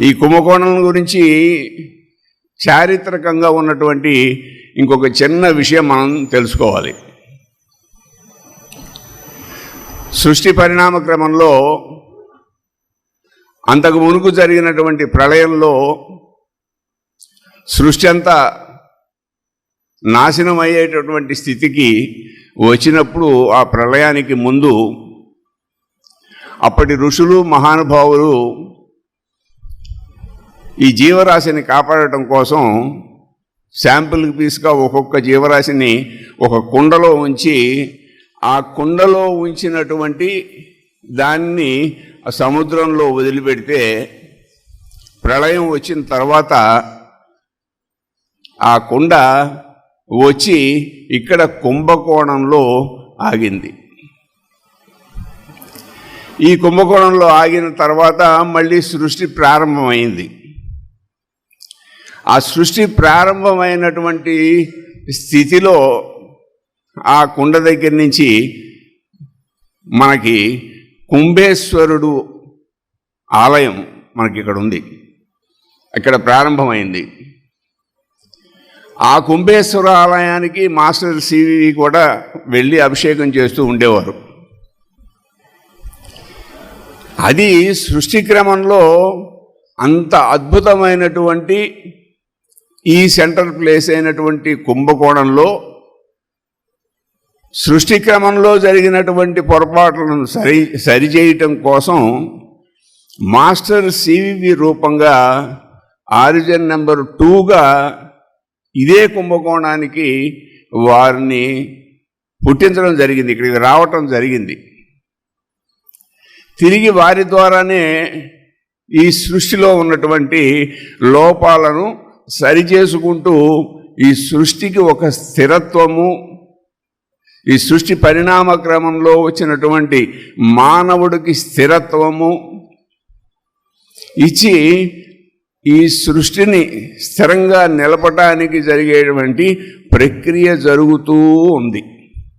ఈ కుంభకోణం గురించి చారిత్రకంగా ఉన్నటువంటి ఇంకొక చిన్న విషయం మనం తెలుసుకోవాలి. సృష్టి పరిణామ క్రమంలో అంతకు మునుపు జరిగినటువంటి ప్రళయంలో సృష్టి అంతా నాశనం అయ్యేటటువంటి స్థితికి వచ్చినప్పుడు ఆ ప్రళయానికి ముందు అప్పటి ఋషులు మహానుభావులు ఈ జీవరాశిని కాపాడటం కోసం శాంపుల్ పీస్గా ఒక్కొక్క జీవరాశిని ఒక కుండలో ఉంచి ఆ కుండలో ఉంచినటువంటి దాన్ని సముద్రంలో వదిలిపెడితే ప్రళయం వచ్చిన తర్వాత ఆ కుండ వచ్చి ఇక్కడ కుంభకోణంలో ఆగింది. ఈ కుంభకోణంలో ఆగిన తర్వాత మళ్ళీ సృష్టి ప్రారంభమైంది. ఆ సృష్టి ప్రారంభమైనటువంటి స్థితిలో ఆ కుండ దగ్గర నుంచి మనకి కుంభేశ్వరుడు ఆలయం మనకి ఇక్కడ ఉంది. ఇక్కడ ప్రారంభమైంది. ఆ కుంభేశ్వర ఆలయానికి మాస్టర్ సివి కూడా వెళ్ళి అభిషేకం చేస్తూ ఉండేవారు. అది సృష్టి క్రమంలో అంత అద్భుతమైనటువంటి ఈ సెంటర్ ప్లేస్ అయినటువంటి కుంభకోణంలో సృష్టి క్రమంలో జరిగినటువంటి పొరపాట్లను సరి సరిచేయటం కోసం మాస్టర్ సివివి రూపంగా ఆరిజిన్ నెంబర్ టూగా ఇదే కుంభకోణానికి వారిని పుట్టించడం జరిగింది ఇక్కడికి రావటం జరిగింది. తిరిగి వారి ద్వారానే ఈ సృష్టిలో ఉన్నటువంటి లోపాలను సరి చేసుకుంటూ ఈ సృష్టికి ఒక స్థిరత్వము ఈ సృష్టి పరిణామ క్రమంలో వచ్చినటువంటి మానవుడికి స్థిరత్వము ఇచ్చి ఈ సృష్టిని స్థిరంగా నిలపటానికి జరిగేటువంటి ప్రక్రియ జరుగుతూ ఉంది.